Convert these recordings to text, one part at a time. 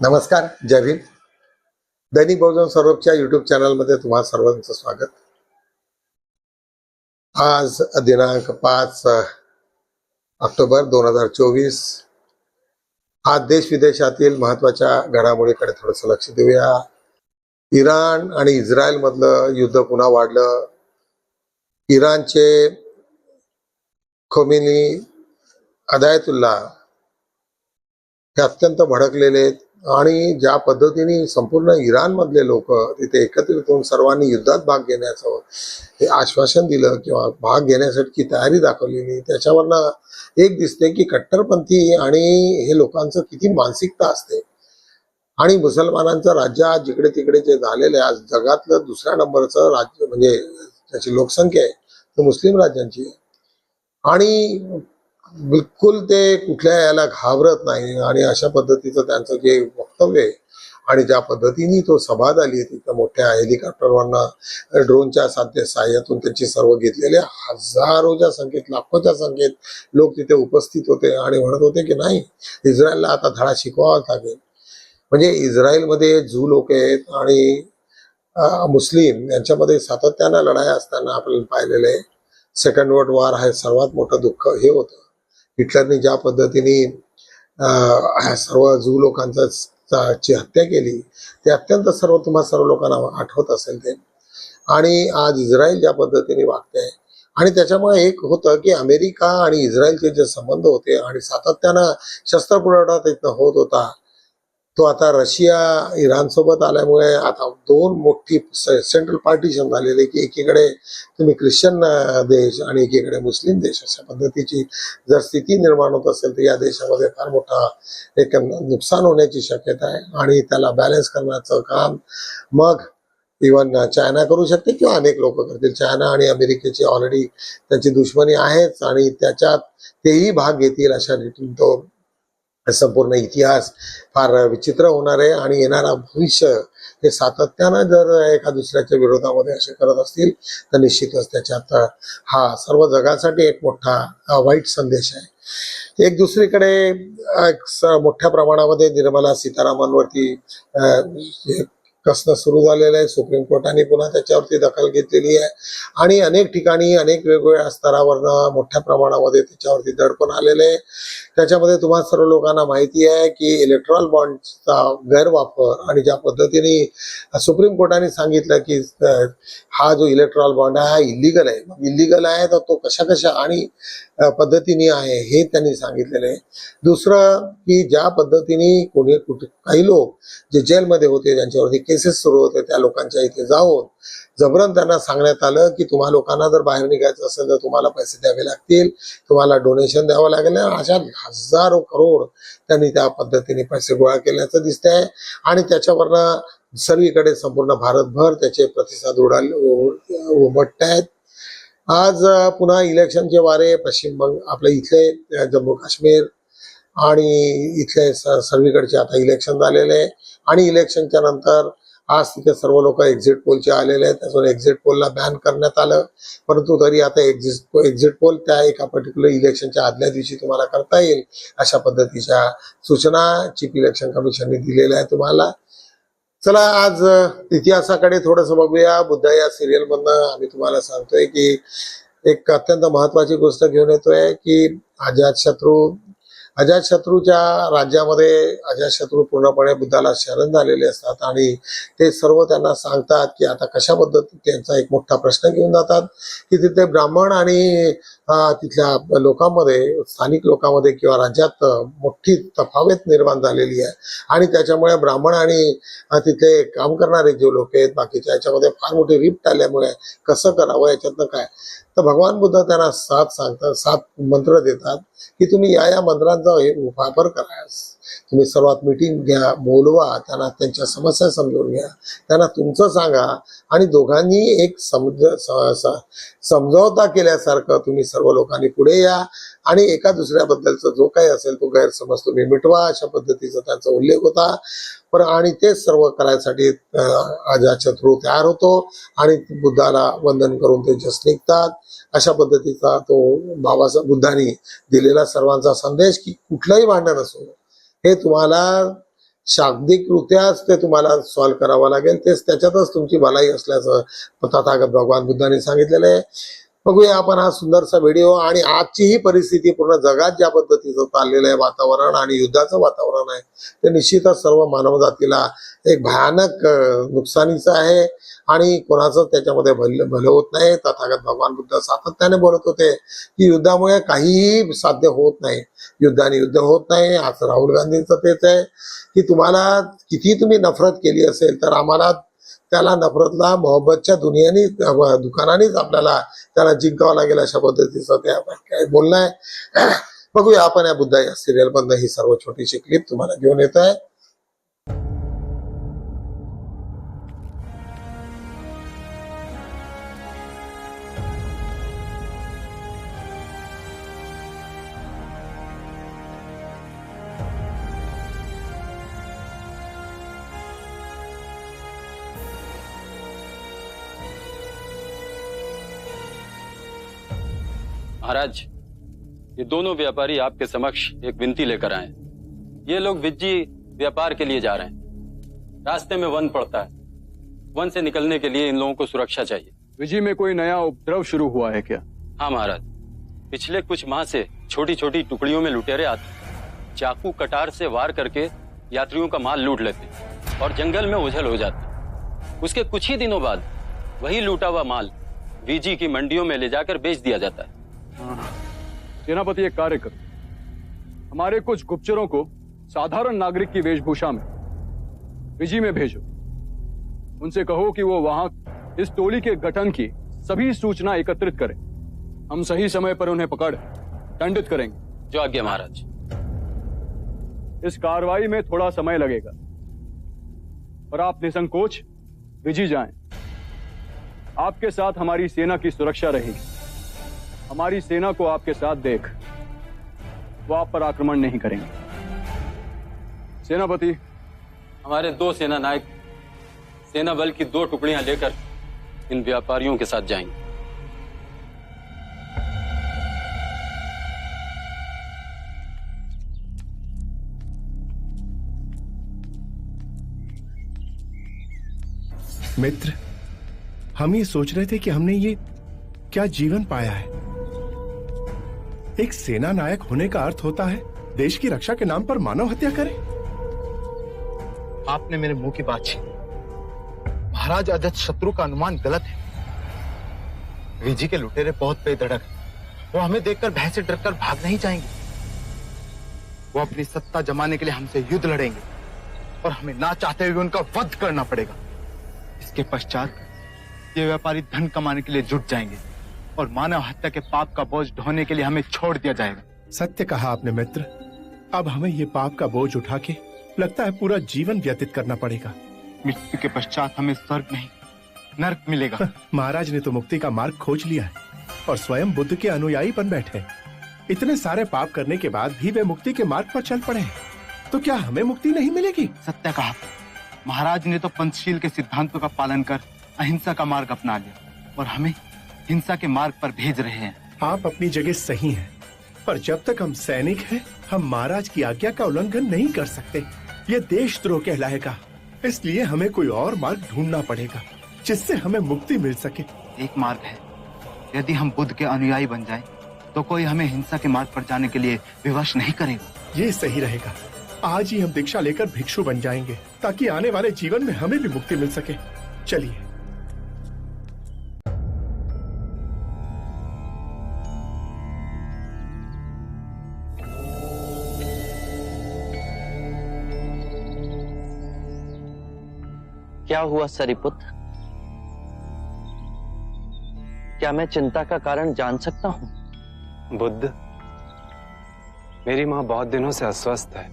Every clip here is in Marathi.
नमस्कार जय भीम. दैनिक बहुजन स्वरूपच्या युट्यूब चॅनलमध्ये तुम्हा सर्वांचं स्वागत. आज दिनांक पाच ऑक्टोबर दोन हजार चोवीस. आज देश विदेशातील महत्त्वाच्या घडामोडीकडे थोडस लक्ष देऊया. इराण आणि इस्रायल मधलं युद्ध पुन्हा वाढलं. इराणचे खोमिनी अदायतुल्ला हे अत्यंत भडकलेले आहेत. आणि ज्या पद्धतीने संपूर्ण इराण मधले लोक तिथे एकत्रित होऊन सर्वांनी युद्धात भाग घेण्याचं हे आश्वासन दिलं किंवा भाग घेण्यासाठी तयारी दाखवलेली त्याच्यावरनं एक दिसते की कट्टरपंथी आणि हे लोकांचं किती मानसिकता असते. आणि मुसलमानांचं राज्य आज जिकडे तिकडे जे झालेलं आहे आज जगातलं दुसऱ्या नंबरचं राज्य म्हणजे त्याची लोकसंख्या आहे तर मुस्लिम राज्यांची आहे. आणि बिलकुल ते कुठल्या याला घाबरत नाही आणि अशा पद्धतीचं त्यांचं जे वक्तव्य आहे आणि ज्या पद्धतीने तो सभा झाली तिथं मोठ्या हेलिकॉप्टरवरनं ड्रोनच्या साध्य सहाय्यातून त्यांची सर्व घेतलेले हजारोच्या संख्येत लाखोच्या संख्येत लोक तिथे उपस्थित होते आणि म्हणत होते की नाही इस्रायलला आता धडा शिकवावाच लागेल. म्हणजे इस्रायलमध्ये जू लोक आहेत आणि मुस्लिम यांच्यामध्ये सातत्यानं लढाया असताना आपल्याला पाहिलेलं आहे सेकंड वर्ल्ड वॉर हे सर्वात मोठं दुःख हे होतं. हिटलरने ज्या पद्धतीने सर्व जू लोकांचा ची हत्या केली ते अत्यंत सर्व तुम्हा सर्व लोकांना आठवत असेल ते. आणि आज इस्रायल ज्या पद्धतीने वागते आणि त्याच्यामुळे एक होतं की अमेरिका आणि इस्रायलचे जे संबंध होते आणि सातत्यानं शस्त्र पुरवठा तिथनं होत होता तो आता रशिया इराणसोबत आल्यामुळे आता दोन मोठी सेंट्रल पार्टीशन झालेले की एकीकडे तुम्ही ख्रिश्चन देश आणि एकीकडे मुस्लिम देश अशा पद्धतीची जर स्थिती निर्माण होत असेल तर या देशामध्ये फार मोठा एक नुकसान होण्याची शक्यता आहे आणि त्याला बॅलन्स करण्याचं काम मग इवन चायना करू शकते किंवा अनेक लोक करतील. चायना आणि अमेरिकेची ऑलरेडी त्यांची दुश्मनी आहेच आणि त्याच्यात तेही भाग घेतील अशा रीतीने तो संपूर्ण इतिहास फार विचित्र होणार आहे आणि येणारा भविष्य हे सातत्यानं जर एका दुसऱ्याच्या विरोधामध्ये असे करत असतील तर निश्चितच त्याच्यात हा सर्व जगासाठी एक मोठा वाईट संदेश आहे. एक दुसरीकडे स- मोठ्या प्रमाणामध्ये निर्मला सीतारामनवरती कसणं सुरू झालेलं आहे सुप्रीम कोर्टाने पुन्हा त्याच्यावरती दखल घेतलेली आहे. आणि अनेक ठिकाणी अनेक वेगवेगळ्या स्तरावरनं मोठ्या प्रमाणामध्ये त्याच्यावरती दडपण आलेलं आहे. त्याच्यामध्ये तुम्हा सर्व लोकांना माहिती आहे की इलेक्ट्रॉल बॉन्डचा गैरवापर आणि ज्या पद्धतीने सुप्रीम कोर्टाने सांगितलं की हा जो इलेक्ट्रॉल बॉन्ड आहे हा इलिगल आहे. मग इलिगल आहे तर तो कशा कशा आणि पद्धतीने आहे हे त्यांनी सांगितलेलं आहे. दुसरं की ज्या पद्धतीने कोणी कुठे काही लोक जे जेलमध्ये होते ज्यांच्यावरती केसेस सुरू होते त्या लोकांच्या इथे जाऊन जबरन त्यांना सांगण्यात आलं की तुम्हा लोकांना जर बाहेर निघायचं असेल तर तुम्हाला पैसे द्यावे लागतील तुम्हाला डोनेशन द्यावं लागेल. अशा हजारो करोड त्यांनी त्या पद्धतीने पैसे गोळा केल्याचं दिसतंय. आणि त्याच्यावरनं सर्वीकडे संपूर्ण भारतभर त्याचे प्रतिसाद उडाल उमटत आहेत. आज पुन्हा इलेक्शनचे वारे पश्चिम बंग आपल्या इथले जम्मू काश्मीर आणि इथले सर्वीकडचे आता इलेक्शन झालेले आहे. आणि इलेक्शनच्या नंतर आज तिथे सर्व लोक एक्झिट पोलचे आलेले आहेत. त्यातून एक्झिट पोलला बॅन करण्यात आलं. परंतु तरी आता एक्झिट एक्झिट पोल त्या एका पर्टिक्युलर इलेक्शनच्या आदल्या दिवशी तुम्हाला करता येईल अशा पद्धतीच्या सूचना चीफ इलेक्शन कमिशनने दिलेल्या आहे तुम्हाला. चला आज इतिहासाकडे थोडंसं बघूया. बुद्धा या सिरियल मधनं आम्ही तुम्हाला सांगतोय की एक अत्यंत महत्वाची गोष्ट घेऊन येतोय की अजातशत्रू अजातशत्रूच्या राज्यामध्ये अजातशत्रू पूर्णपणे बुद्धाला शरण झालेले असतात आणि ते सर्व त्यांना सांगतात की आता कशा पद्धतीत त्यांचा एक मोठा प्रश्न घेऊन जातात की तिथे ब्राह्मण आणि तिथल्या लोकांमध्ये स्थानिक लोकांमध्ये किंवा राज्यात मोठी तफावत निर्माण झालेली आहे. आणि त्याच्यामुळे ब्राह्मण आणि तिथे काम करणारे जे लोक आहेत बाकीच्या याच्यामध्ये फार मोठी रिप्ट आल्यामुळे कसं करावं याच्यातनं काय? तर भगवान बुद्ध त्यांना सात सांगतात सात मंत्र देतात की तुम्ही या या मंत्रांचा वापर करा. तुम्ही सर्वात मिटिंग घ्या बोलवा त्यांना त्यांच्या समस्या समजून घ्या. त्यांना तुमचं सांगा आणि दोघांनी एक समज समजावता केल्यासारखं तुम्ही सर्व लोकांनी पुढे या आणि एका दुसऱ्याबद्दलचा जो काही असेल तो गैरसमज तुम्ही मिटवा अशा पद्धतीचा त्यांचा उल्लेख होता. पण आणि तेच सर्व करायसाठी आजाच्या थ्रू तयार होतो आणि बुद्धाला वंदन करून ते जस निघतात. अशा पद्धतीचा तो बाबासाहेब बुद्धांनी दिलेला सर्वांचा संदेश की कुठलंही भांडण असो हे तुम्हाला शाब्दिकरित्याच ते तुम्हाला सॉल्व करावं लागेल. तेच त्याच्यातच तुमची भलाई असल्याचं तथागत भगवान बुद्धांनी सांगितलेलं आहे. बघूया आपण हा सुंदरसा व्हिडिओ आणि आजची ही परिस्थिती पूर्ण जगात ज्या पद्धतीचं चाललेलं आहे वातावरण आणि युद्धाचं वातावरण आहे ते निश्चितच सर्व मानवजातीला एक भयानक नुकसानीचं आहे आणि कोणाचं त्याच्यामध्ये भल भलं होत नाही. तथागत भगवान बुद्ध सातत्याने बोलत होते की युद्धामुळे काहीही साध्य होत नाही. युद्धाने युद्ध होत नाही. आज राहुल गांधींचं तेच आहे की तुम्हाला किती तुम्ही नफरत केली असेल तर आम्हाला त्याला नफरतला मोहब्बतच्या दुनियाने दुकानानेच आपल्याला त्याला जिंकावं लागेल अशा पद्धतीचं त्या काय बोलणं आहे. बघूया आपण या बुद्धा या सिरियल मधनं ही सर्व छोटीशी क्लिप तुम्हाला घेऊन येत आहे महाराज ये दोनों व्यापारी आपके समक्ष एक विनती लेकर आए ये लोग विज्जी व्यापार के लिए जा रहे हैं। रास्ते में वन पड़ता है। वन से निकलने के लिए इन लोगों को सुरक्षा चाहिए। विजी में कोई नया उपद्रव शुरू हुआ है क्या? हाँ महाराज पिछले कुछ माह से छोटी छोटी टुकड़ियों में लुटेरे आते चाकू कटार से वार करके यात्रियों का माल लूट लेते और जंगल में उझल हो जाते उसके कुछ ही दिनों बाद वही लूटा हुआ माल वीजी की मंडियों में ले जाकर बेच दिया जाता है। सेनापति एक कार्य करो। हमारे कुछ गुप्तचरों को साधारण नागरिक की वेशभूषा में विजी में भेजो। उनसे कहो कि वो वहाँ इस टोली के गठन की सभी सूचना एकत्रित करें। हम सही समय पर उन्हें पकड़ दंडित करेंगे। जो आज्ञा महाराज। इस कार्रवाई में थोड़ा समय लगेगा पर आप निसंकोच विजी जाएँ। आपके साथ हमारी सेना की सुरक्षा रहेगी। हमारी सेना को आपके साथ देख। वो आप पर आक्रमण नहीं करेंगे। सेनापति। हमारे दो सेना नायक सेना बल की दो टुकड़ियाँ लेकर इन व्यापारियों के साथ जाएँगे। मित्र हम ये सोच रहे थे कि हमने ये क्या जीवन पाया है। एक सेना नायक होने का अर्थ होता है, देश की रक्षा के नाम पर मानव हत्या करें। आपने मेरे मुँह की बात छीन महाराज अजत शत्रु का अनुमान गलत है। विजी के लुटेरे बहुत बेधड़क। वो हमें देखकर भय से डरकर भाग नहीं जाएँगे। वो अपनी सत्ता जमाने के लिए हमसे युद्ध लड़ेंगे और हमें ना चाहते हुए उनका वध करना पड़ेगा। इसके पश्चात ये व्यापारी धन कमाने के लिए जुट जाएँगे। और मानव हत्या के पाप का बोझ ढोने के लिए हमें छोड़ दिया जाएगा। सत्य कहा आपने मित्र। अब हमें ये पाप का बोझ उठा के लगता है पूरा जीवन व्यतीत करना पड़ेगा। मृत्यु के पश्चात हमें स्वर्ग नहीं नर्क मिलेगा। महाराज ने तो मुक्ति का मार्ग खोज लिया है और स्वयं बुद्ध के अनुयायी बन बैठे इतने सारे पाप करने के बाद भी वे मुक्ति के मार्ग पर चल पड़े तो क्या हमें मुक्ति नहीं मिलेगी? सत्य कहा महाराज ने तो पंचशील के सिद्धांतों का पालन कर अहिंसा का मार्ग अपना लिया और हमें हिंसा के मार्ग पर भेज रहे हैं। आप अपनी जगह सही हैं, पर जब तक हम सैनिक हैं, हम महाराज की आज्ञा का उल्लंघन नहीं कर सकते। ये देशद्रोह कहलाएगा। इसलिए हमें कोई और मार्ग ढूंढना पड़ेगा जिससे हमें मुक्ति मिल सके। एक मार्ग है। यदि हम बुद्ध के अनुयायी बन जाएँ, तो कोई हमें हिंसा के मार्ग पर जाने के लिए विवश नहीं करेगा। ये सही रहेगा। आज ही हम दीक्षा लेकर भिक्षु बन जाएँगे ताकि आने वाले जीवन में हमें भी मुक्ति मिल सके। चलिए क्या हुआ सरिपुत? क्या मैं चिंता का कारण जान सकता हूँ? बुद्ध मेरी माँ बहुत दिनों से अस्वस्थ है।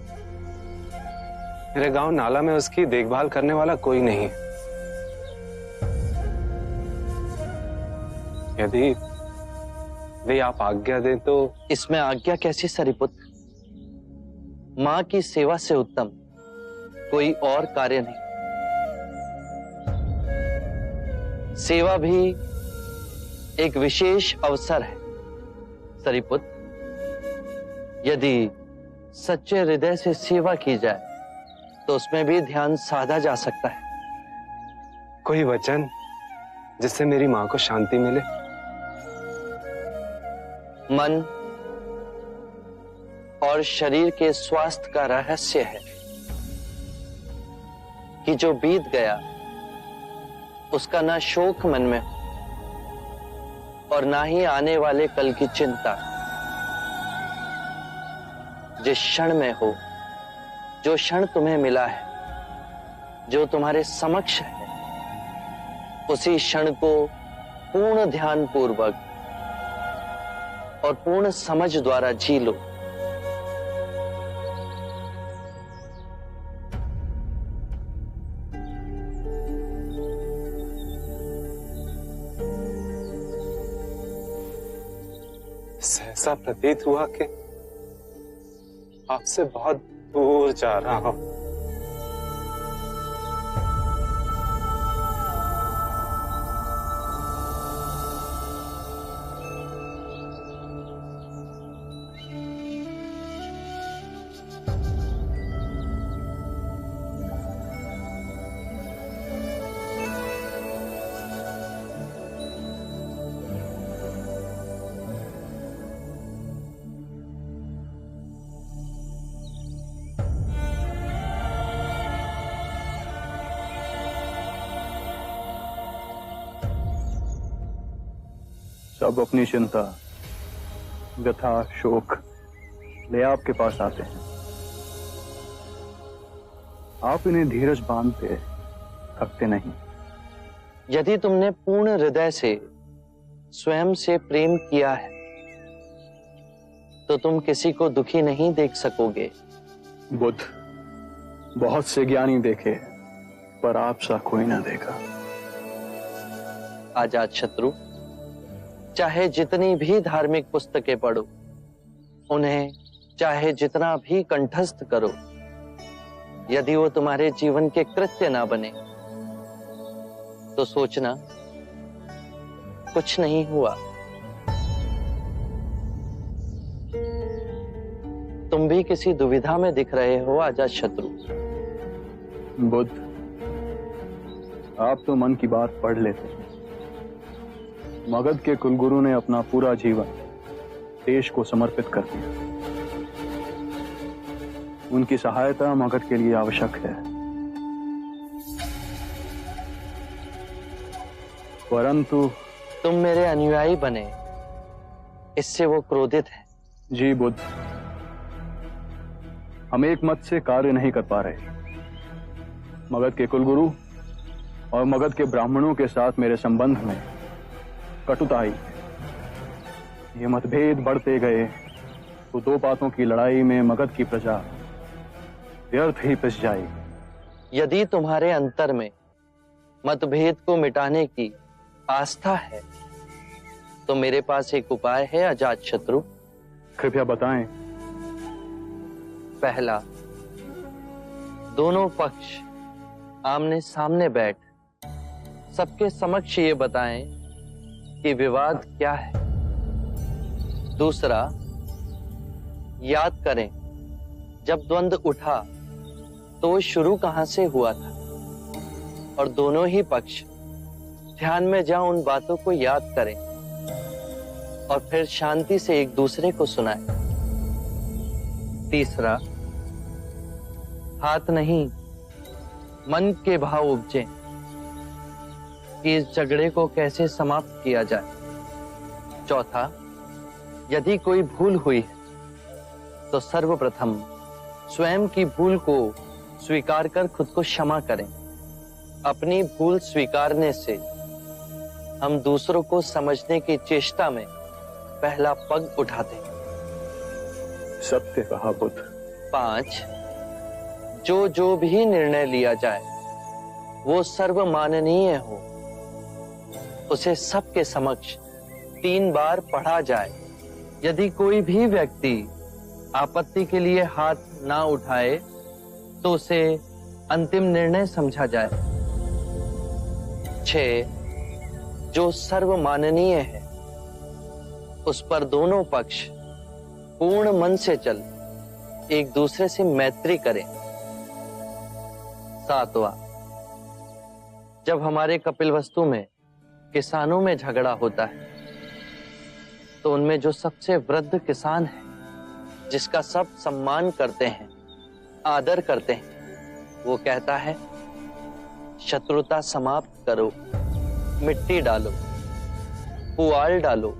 मेरे गाँव नाला में उसकी देखभाल करने वाला कोई नहीं। यदि यदि आप आज्ञा दें तो इसमें आज्ञा कैसी सरिपुत? माँ की सेवा से उत्तम कोई और कार्य नहीं। सेवा भी एक विशेष अवसर है। सरिपुत यदि सच्चे हृदय से सेवा की जाए तो उसमें भी ध्यान साधा जा सकता है। कोई वचन जिससे मेरी माँ को शांति मिले? मन और शरीर के स्वास्थ्य का रहस्य है कि जो बीत गया उसका ना शोक मन में और ना ही आने वाले कल की चिंता। जिस क्षण में हो, जो क्षण तुम्हें मिला है, जो तुम्हारे समक्ष है, उसी क्षण को पूर्ण ध्यान पूर्वक और पूर्ण समझ द्वारा जी लो। सहसा प्रतीत हुआ कि आपसे बहुत दूर जा रहा हूं। सब अपनी चिंता व्यथा शोक ले आपके पास आते हैं। आप इन्हें धीरज बांधते थकते नहीं। यदि तुमने पूर्ण हृदय से स्वयं से प्रेम किया है तो तुम किसी को दुखी नहीं देख सकोगे। बुद्ध बहुत से ज्ञानी देखे पर आप सा कोई ना देखा। आज़ाद शत्रु चाहे जितनी भी धार्मिक पुस्तकें पढ़ो, उन्हें चाहे जितना भी कंठस्थ करो, यदि वो तुम्हारे जीवन के कृत्य ना बने तो सोचना, कुछ नहीं हुआ। तुम भी किसी दुविधा में दिख रहे हो आज़ाद शत्रु। बुद्ध, आप तो मन की बात पढ़ लेते हैं। मगध के कुलगुरु ने अपना पूरा जीवन देश को समर्पित कर दिया। उनकी सहायता मगध के लिए आवश्यक है। परंतु तुम मेरे अनुयायी बने। इससे वो क्रोधित है। जी बुद्ध हम एक मत से कार्य नहीं कर पा रहे। मगध के कुलगुरु और मगध के ब्राह्मणों के साथ मेरे संबंध में कटुता आई ये मतभेद बढ़ते गए तो दो बातों की लड़ाई में मगध की प्रजा व्यर्थ ही पिस जाएगी। यदि तुम्हारे अंतर में मतभेद को मिटाने की आस्था है तो मेरे पास एक उपाय है अजात शत्रु। कृपया बताएँ। पहला दोनों पक्ष आमने सामने बैठ सबके समक्ष ये बताएँ कि विवाद क्या है? दूसरा, याद करें, जब द्वंद उठा तो वो शुरू कहाँ से हुआ था? और दोनों ही पक्ष, ध्यान में जाओ उन बातों को याद करें, और फिर शांति से एक दूसरे को सुनाएँ। तीसरा, हाथ नहीं, मन के भाव उपजे। कि इस झगड़े को कैसे समाप्त किया जाए? चौथा यदि कोई भूल हुई है तो सर्वप्रथम स्वयं की भूल को स्वीकार कर खुद को क्षमा करें। अपनी भूल स्वीकारने से हम दूसरों को समझने की चेष्टा में पहला पग उठाते सत्य कहा बुद्ध। पाँच जो जो भी निर्णय लिया जाए वो सर्वमाननीय हो। उसे सबके समक्ष तीन बार पढ़ा जाए। यदि कोई भी व्यक्ति आपत्ति के लिए हाथ ना उठाए तो उसे अंतिम निर्णय समझा जाए। छ जो सर्वमाननीय है, उस पर दोनों पक्ष पूर्ण मन से चल, एक दूसरे से मैत्री करें। सातवां, जब हमारे कपिल वस्तु में किसानों में झगड़ा होता है तो उनमें जो सबसे वृद्ध किसान है, जिसका सब सम्मान करते हैं, आदर करते हैं, वो कहता है, शत्रुता समाप्त करो, मिट्टी डालो, पुआल डालो।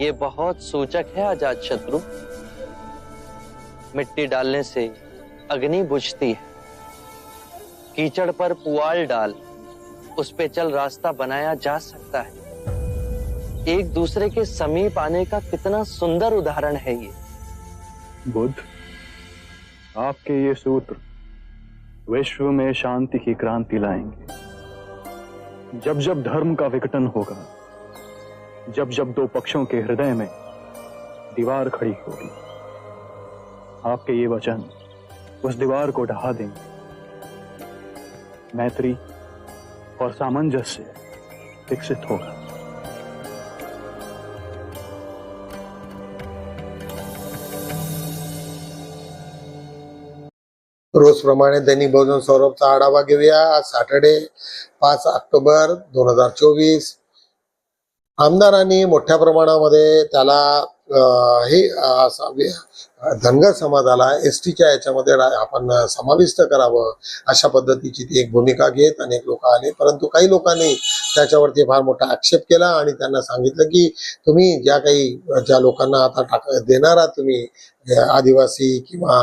ये बहुत सूचक है आज़ाद शत्रु। मिट्टी डालने से अग्नि बुझती है, कीचड़ पर पुआल डाल उस पे चल रास्ता बनाया जा सकता है। एक दूसरे के समीप आने का कितना सुंदर उदाहरण है ये। बुद्ध, आपके ये सूत्र विश्व में शांति की क्रांति लाएँगे। जब जब धर्म का विघटन होगा, जब जब दो पक्षों के हृदय में दीवार खड़ी होगी, आपके ये वचन उस दीवार को ढहा देंगे। मैत्री और सामंजस्य विकसित होगा। रोजप्रमाणे दैनिक बहुजन सौरभचा आढावा घेऊया. आज सॅटर्डे पाच ऑक्टोबर दोन हजार चोवीस. आमदारांनी मोठ्या प्रमाणामध्ये त्याला हे धनगर समाजाला एस टीच्या याच्यामध्ये आपण समाविष्ट करावं अशा पद्धतीची ती एक भूमिका घेत अनेक लोक आले. परंतु काही लोकांनी त्याच्यावरती फार मोठा आक्षेप केला आणि त्यांना सांगितलं की तुम्ही ज्या काही ज्या लोकांना आता टाक देणार आहात तुम्ही आदिवासी किंवा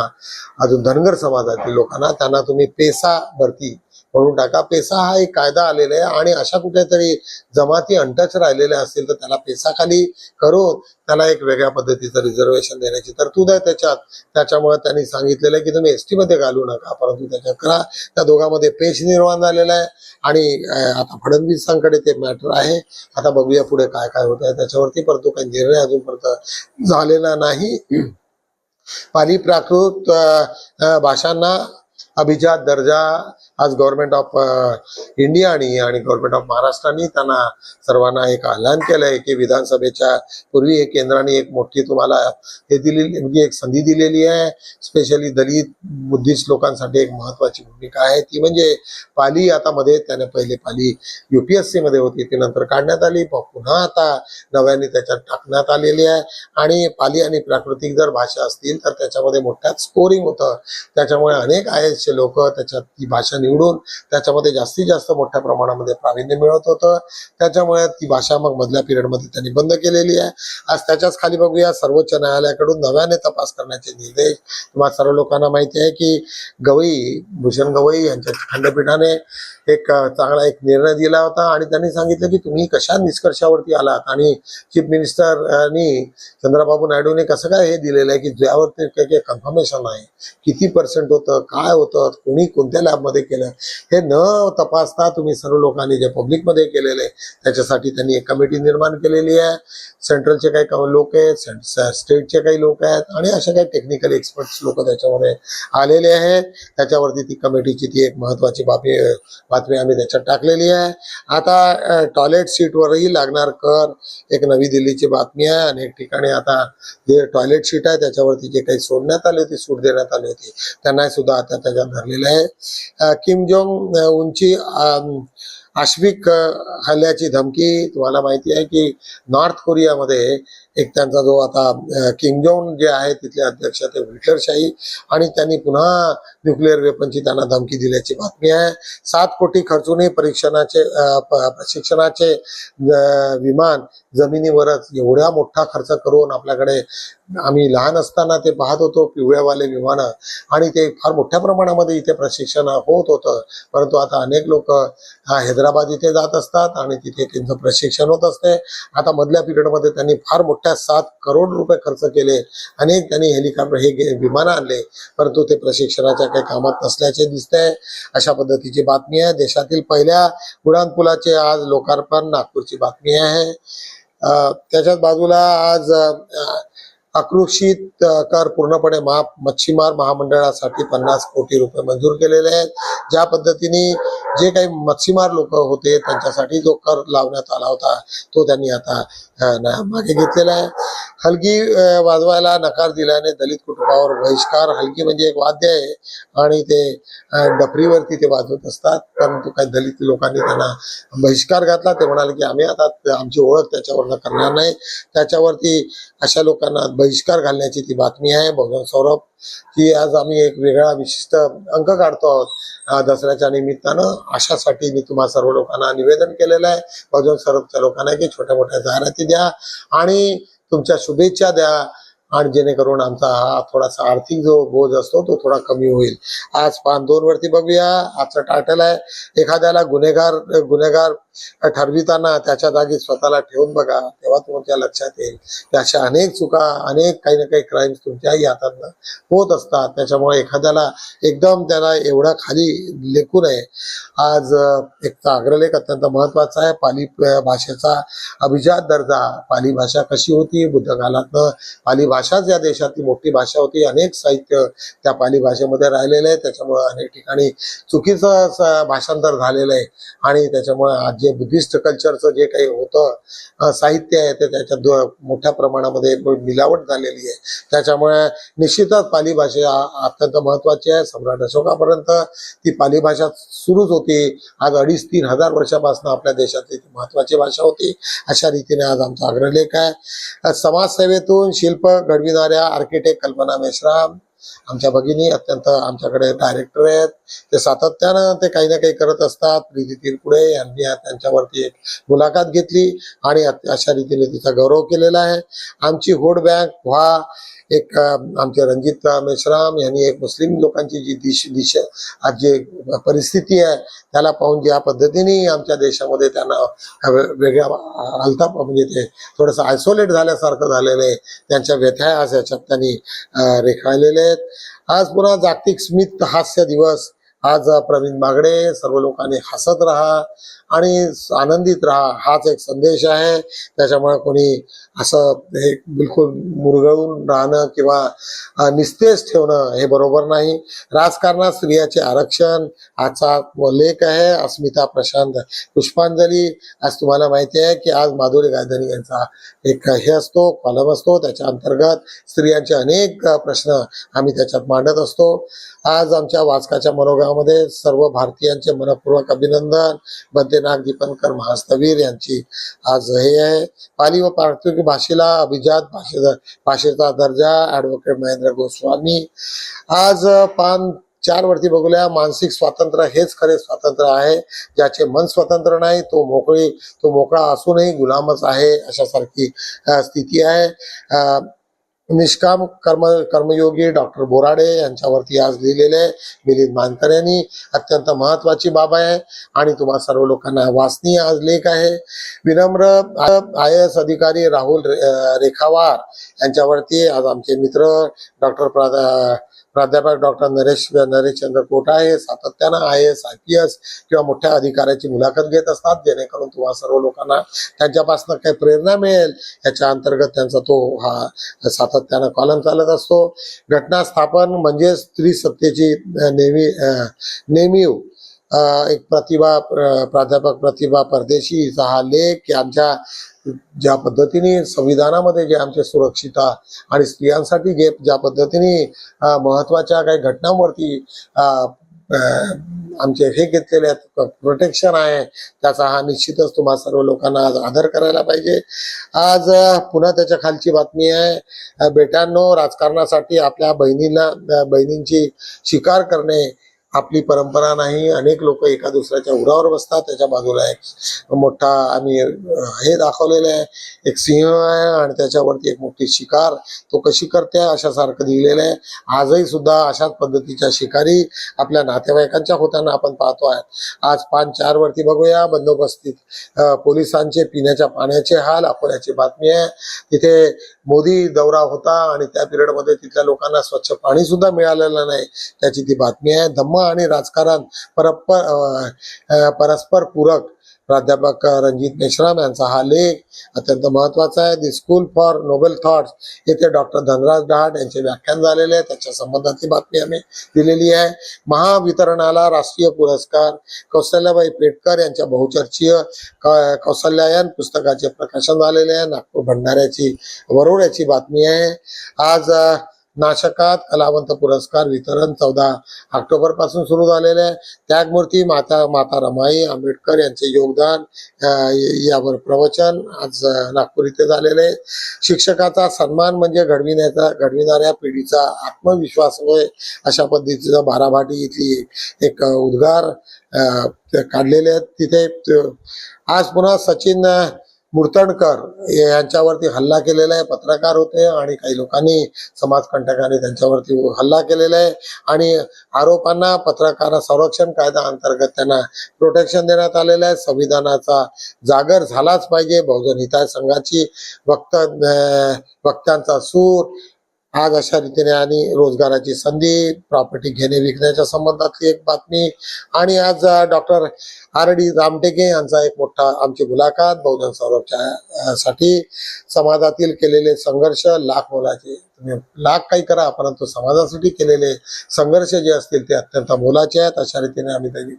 अजून धनगर समाजातील लोकांना त्यांना तुम्ही पेसा भरती म्हणून टाका पेसा हा एक कायदा आलेला आहे आणि अशा कुठेतरी जमाती अनटच राहिलेल्या असतील तर त्याला पेसाखाली करून त्याला एक वेगळ्या पद्धतीचं रिझर्वेशन देण्याची तरतूद आहे त्याच्यात. त्याच्यामुळे त्यांनी सांगितलेलं आहे की तुम्ही एसमध्ये घालू नका परंतु त्याच्यात करा. त्या दोघांमध्ये पेश निर्माण झालेला आहे आणि आता फडणवीसांकडे ते मॅटर आहे. आता बघूया पुढे काय काय होत आहे. त्याच्यावरती परंतु काही निर्णय अजूनपर्यंत झालेला नाही. पाली प्राकृत भाषांना अभिजात दर्जा आज गव्हर्नमेंट ऑफ इंडियानी आणि गव्हर्नमेंट ऑफ महाराष्ट्राने त्यांना सर्वांना एक आव्हान केलंय की विधानसभेच्या पूर्वी एक केंद्राने एक मोठी तुम्हाला हे दिलेली म्हणजे एक संधी दिलेली आहे. स्पेशली दलित बुद्धिस्ट लोकांसाठी एक महत्वाची भूमिका आहे. ती म्हणजे पाली आता मध्ये त्याने पहिले पाली युपीएससी मध्ये होती. ती नंतर काढण्यात आली. पुन्हा आता नव्याने त्याच्यात टाकण्यात आलेली आहे. आणि पाली आणि प्राकृतिक जर भाषा असतील तर त्याच्यामध्ये मोठ्यात स्कोरिंग होतं. त्याच्यामुळे अनेक आय एसचे लोक त्याच्यात ती भाषा निवडून त्याच्यामध्ये जास्तीत जास्त मोठ्या प्रमाणामध्ये प्रावीण्य मिळत होतं. त्याच्यामुळे ती भाषा मग मधल्या पिरियडमध्ये त्यांनी बंद केलेली आहे. आज त्याच्याच खाली बघूया सर्वोच्च न्यायालयाकडून नव्याने तपास करण्याचे निर्देश. तुम्हाला सर्व लोकांना माहिती आहे की गवई भूषण गवई यांच्या खंडपीठाने एक चांगला एक निर्णय दिला होता आणि त्यांनी सांगितलं की तुम्ही कशा निष्कर्षावरती आलात? आणि चीफ मिनिस्टर आणि चंद्रबाबू नायडूने कसं काय हे दिलेलं आहे की ज्यावरती काही काही कन्फर्मेशन आहे किती पर्सेंट होतं? काय होतं? कोणी कोणत्या लॅबमध्ये केलं? हे न तपासता तुम्ही सर्व लोकांनी जे पब्लिकमध्ये केलेलं आहे त्याच्यासाठी त्यांनी एक कमिटी निर्माण केलेली आहे. सेंट्रलचे काही लोक आहेत स्टेटचे काही लोक आहेत आणि अशा काही टेक्निकल एक्सपर्ट्स लोक त्याच्यामध्ये आलेले आहेत त्याच्यावरती ती कमिटीची ती एक महत्वाची बातमी बातमी आम्ही त्याच्यात टाकलेली आहे. आता टॉयलेट सीटवरही लागणार कर एक नवी दिल्लीची बातमी आहे. अनेक ठिकाणी आता जे टॉयलेट सीट आहे त्याच्यावरती जे काही सोडण्यात आली होती सूट देण्यात आली होती त्यांना सुद्धा आता त्याच्यात धरलेलं आहे. किम जोंग उंची आश्विक हल्ल्याची धमकी. तुम्हाला माहिती आहे की नॉर्थ कोरियामध्ये एक त्यांचा जो आता अ, जे आहे तिथले अध्यक्ष ते हिटलरशाही आणि त्यांनी पुन्हा न्यूक्लिअर वेपनची त्यांना धमकी दिल्याची बातमी आहे. सात कोटी खर्चूनही परीक्षणाचे प- प्रशिक्षणाचे विमान जमिनीवरच एवढा मोठा खर्च करून आपल्याकडे आम्ही लहान असताना ते पाहत होतो पिवळ्यावाले विमानं. आणि ते फार मोठ्या प्रमाणामध्ये इथे प्रशिक्षण होत होतं. परंतु आता अनेक लोक हैदराबाद इथे जात असतात आणि तिथे त्यांचं प्रशिक्षण होत असते. आता मधल्या पिरियडमध्ये त्यांनी फार मोठं मोठ्या सात करोड रुपये खर्च केले. अनेक त्यांनी हेलिकॉप्टर हे गे- विमानं आणले. परंतु ते प्रशिक्षणाच्या काही कामात नसल्याचे दिसतंय. अशा पद्धतीची बातमी आहे. देशातील पहिल्या उडानपुलाचे आज लोकार्पण नागपूरची बातमी आहे. त्याच्याच बाजूला आज आक्रोशित कर पूर्णपणे महा मच्छीमार महामंडळासाठी पन्नास कोटी रुपये मंजूर केलेले आहेत. ज्या पद्धतीने जे काही मच्छीमार लोक होते त्यांच्यासाठी जो कर लावण्यात आला होता तो त्यांनी आता मागे घेतलेला आहे. हलगी वाजवायला नकार दिल्याने दलित कुटुंबावर बहिष्कार हलगी म्हणजे एक वाद्य आहे आणि ते डफरीवरती ते वाजवत असतात. परंतु काही दलित लोकांनी त्यांना बहिष्कार घातला. ते म्हणाले की आम्ही आता आमची ओळख त्याच्यावर करणार नाही. त्याच्यावरती अशा लोकांना बहिष्कार घालण्याची ती बातमी आहे. बहुजन सौरभ की आज आम्ही एक वेगळा विशिष्ट अंक काढतो आहोत. दसऱ्याच्या निमित्तानं. अशासाठी मी तुम्हा सर्व लोकांना निवेदन केलेलं आहे. बहुजन सौरभच्या लोकांना की छोट्या मोठ्या जाहिराती द्या. आणि तुमच्या शुभेच्छा द्या. आणि जेणेकरून आमचा हा थोडासा आर्थिक जो बोज असतो तो थोडा कमी होईल. आज पान दोन वरती बघूया. आजचं टायटल आहे एखाद्याला गुन्हेगार गुन्हेगार ठरविताना त्याच्या जागी स्वतःला ठेवून बघा. तेव्हा तुमच्या लक्षात येईल. की अशा अनेक चुका अनेक काही ना काही क्राईम्स तुमच्याही हातातनं होत असतात. त्याच्यामुळे एखाद्याला एकदम त्याला एवढा खाली लेखू नये. आज एक अग्रलेख अत्यंत महत्त्वाचा आहे. पाली भाषेचा अभिजात दर्जा. पाली भाषा कशी होती? बुद्ध कालातनं पाली भाषा भाषाच या देशातली मोठी भाषा होती. अनेक साहित्य त्या पाली भाषेमध्ये राहिलेलं आहे त्याच्यामुळे अनेक ठिकाणी चुकीचं भाषांतर झालेलं आहे. आणि त्याच्यामुळे आज जे बुद्धिस्ट कल्चरचं जे काही होतं साहित्य आहे ते त्याच्यात मोठ्या प्रमाणामध्ये मिलावट झालेली आहे. त्याच्यामुळे निश्चितच पाली भाषा अत्यंत महत्वाची आहे. सम्राट अशोकापर्यंत ती पाली भाषा सुरूच होती. आज अडीच तीन हजार वर्षापासून आपल्या देशातली ती महत्वाची भाषा होती. अशा रीतीने आज आमचा अग्रलेख आहे. समाजसेवेतून शिल्प घडविणाऱ्या आर्किटेक्ट कल्पना मेश्राम आमच्या भगिनी अत्यंत आमच्याकडे डायरेक्टर आहेत. ते सातत्यानं ते काही ना काही करत असतात. प्रीती तिरपुडे यांनी त्यांच्यावरती एक मुलाखत घेतली आणि अशा रीतीने तिचा गौरव केलेला आहे. आमची होड बँक व्हा एक आमचे रणजित मेश्राम यांनी एक मुस्लिम लोकांची जी दिश दिश आज जी परिस्थिती आहे त्याला पाहून ज्या पद्धतीने आमच्या देशामध्ये त्यांना वेगळ्या हलता म्हणजे ते थोडंसं आयसोलेट झाल्यासारखं झालेलं आहे. त्यांच्या व्यथ्या याच्यात त्यांनी रेखाळलेले आहेत. आज पुन्हा जागतिक स्मित हास्य दिवस. आज प्रवीण बागडे सर्व लोकांनी हसत राहा आणि आनंदित राहा. हाच एक संदेश आहे. त्याच्यामुळे कोणी असं हे बिलकुल मुरगळून राहणं किंवा निस्तेज ठेवणं हे बरोबर नाही. राजकारणात स्त्रियाचे आरक्षण आजचा लेख आहे. अस्मिता प्रशांत पुष्पांजली. आज तुम्हाला माहिती आहे की आज माधुरी गायधनी यांचा एक हे असतो कॉलम असतो. त्याच्या अंतर्गत स्त्रियांचे अनेक प्रश्न आम्ही त्याच्यात मांडत असतो. आज आमच्या वाचकाच्या मनोगामध्ये सर्व भारतीयांचे मनपूर्वक अभिनंदन. बद्रीनाथ दीपनकर महास्तवीर यांची आज हे आहे. पाली व प्राकृतिक भाषेला अभिजात भाषेचा भाषेचा दर्जा ऍडव्होकेट महेंद्र गोस्वामी. आज पान चार वरती बघूया. मानसिक स्वातंत्र्य हेच खरे स्वातंत्र्य आहे. ज्याचे मन स्वतंत्र नाही तो मोकळी तो मोकळा असूनही गुलामच आहे अशासारखी स्थिती आहे. निष्काम कर्म कर्मयोगी डॉक्टर बोराडे यांच्यावरती आज लिहिलेले आहे. मिलिंद मानकर यांनी अत्यंत महत्वाची बाब आहे आणि तुम्हा सर्व लोकांना वाचनीय आज लेख आहे. विनम्र आय एस अधिकारी राहुल रे- रेखावार यांच्यावरती आज आमचे मित्र डॉक्टर प्राध्यापक डॉक्टर नरेश नरेशचंद्र कोटा हे सातत्यानं I S I P S किंवा मोठ्या अधिकाऱ्याची मुलाखत घेत असतात. जेणेकरून तुम्हा सर्व लोकांना त्यांच्यापासून काही प्रेरणा मिळेल. याच्या अंतर्गत त्यांचा तो हा सातत्य सातत्यानं कॉलम चालत असतो. घटना स्थापन म्हणजे स्त्री सत्तेची नेहमी नेमीव एक प्रतिभा प्राध्यापक प्रतिभा परदेशीचा हा लेख की आमच्या ज्या पद्धतीने संविधानामध्ये जे आमचे सुरक्षिता आणि स्त्रियांसाठी जे ज्या पद्धतीने महत्त्वाच्या महत्त्वाच्या काही घटनांवरती आमचे हे घेतलेले आहेत प्रोटेक्शन आहे. त्याचा हा निश्चितच तुम्हा सर्व लोकांना आज आदर करायला पाहिजे. आज पुन्हा त्याच्या खालची बातमी आहे. बेटांनो राजकारणासाठी आपल्या बहिणीला बहिणींची शिकार करणे आपली परंपरा नाही अनेक लोक एका दुसऱ्याच्या उरावर बसतात त्याच्या बाजूला एक मोठा आम्ही हे दाखवलेलं आहे. एक सिंह आहे आणि त्याच्यावरती एक मोठी शिकार. तो कशी करते अशासारखं लिहिलेलं आहे. आजही सुद्धा अशाच पद्धतीच्या शिकारी आपल्या नातेवाईकांच्या होताना आपण पाहतो आहे आज पाच चार वरती बघूया. बंदोबस्तीत पोलिसांचे पिण्याच्या पाण्याचे हाल अकोल्याची बातमी आहे. तिथे मोदी दौरा होता आणि त्या पिरियडमध्ये तिथल्या लोकांना स्वच्छ पाणी सुद्धा मिळालेलं नाही. त्याची ती बातमी आहे. धम्म आणि राजकारण परस्पर परस्पर पूरक प्राध्यापक रणजित मेश्राम यांचा हा लेख अत्यंत महत्त्वाचा आहे. The school for noble thoughts येथे डॉक्टर धनराज डाट यांचे व्याख्यान झालेले आहे. त्याच्या संबंधाची बातमी आम्ही दिलेली आहे. महावितरणाला राष्ट्रीय पुरस्कार. कौशल्याबाई पेटकर यांच्या बहुचर्चीय कौशल्यायन पुस्तकाचे प्रकाशन झालेले आहे. नागपूर भंडाऱ्याची वरोड्याची बातमी आहे. आज नाशकात कलावंत पुरस्कार वितरण चौदा ऑक्टोबरपासून सुरू झालेले आहे. त्यागमूर्ती माता माता रमाई आंबेडकर यांचे योगदान यावर प्रवचन आज नागपूर इथे झालेले आहे. शिक्षकाचा सन्मान म्हणजे घडविण्याचा घडविणाऱ्या पिढीचा आत्मविश्वास होय अशा पद्धतीचं बाराभाटी इथली एक उद्गार काढलेले आहेत. तिथे आज पुन्हा सचिन मुर्तणकर यांच्यावरती हल्ला केलेला आहे पत्रकार होते आणि काही लोकांनी समाजकंटकांनी त्यांच्यावरती हल्ला केलेला आहे. आणि आरोपांना पत्रकार संरक्षण कायदा अंतर्गत त्यांना प्रोटेक्शन देण्यात आलेलं आहे. संविधानाचा जागर झालाच पाहिजे. बहुजन हिताय संघाची वक्त वक्त्यांचा सूर आज अशा रीतीने आणि रोजगाराची संधी प्रॉपर्टी घेणे विकण्याच्या संबंधातली एक बातमी. आणि आज डॉक्टर आर डी रामटेके यांचा एक मोठा आमची मुलाखत बहुजन सौरभच्या साठी समाजातील केलेले संघर्ष लाख मोलाचे तुम्ही लाख काही करा परंतु समाजासाठी केलेले संघर्ष जे असतील ते अत्यंत मोलाचे आहेत. अशा रीतीने आम्ही दैनिक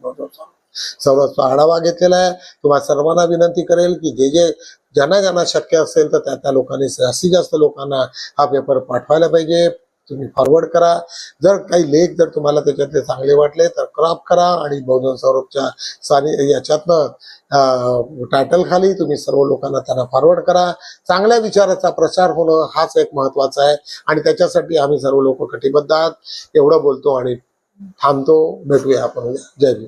सर्व आढावा घेतलेला आहे. तुम्हाला सर्वांना विनंती करेल की जे जे ज्यांना ज्यांना शक्य असेल तर त्या त्या लोकांनी जास्तीत जास्त लोकांना हा पेपर पाठवायला पाहिजे. तुम्ही फॉरवर्ड करा. जर काही लेख जर तुम्हाला त्याच्यातले चांगले वाटले तर क्रॉप करा आणि बहुजन सौरभच्या सारी याच्यातनं टायटल खाली तुम्ही सर्व लोकांना त्यांना फॉरवर्ड करा. चांगल्या विचाराचा प्रचार होणं हाच एक महत्त्वाचा आहे. आणि त्याच्यासाठी आम्ही सर्व लोक कटिबद्ध आहात. एवढं बोलतो आणि थांबतो. भेटूया आपण. जय भीम.